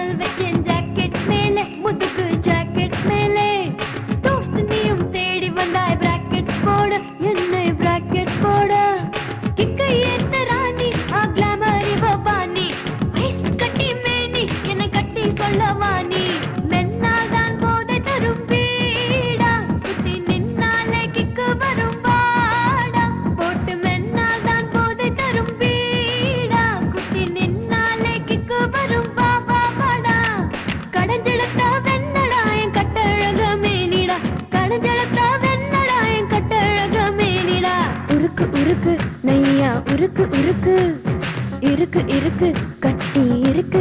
காதல் வச்சேன் ஜாக்கெட் மேலே முதுகு ஜாக்கெட் மேலே தோஸ்து நீயும் தேடி வந்தாய் பிராக்கெட் போட என்னை பிராக்கெட் போட கிக்கை என்ன ராணி ஆ கிளாமர் இவ பாணி ஐஸ் கட்டி மேனி என்னை கட்டி கொள்ளவா உருக்கு நையா உருக்கு உருக்கு. இருக்கு இருக்கு கட்டி இருக்கு.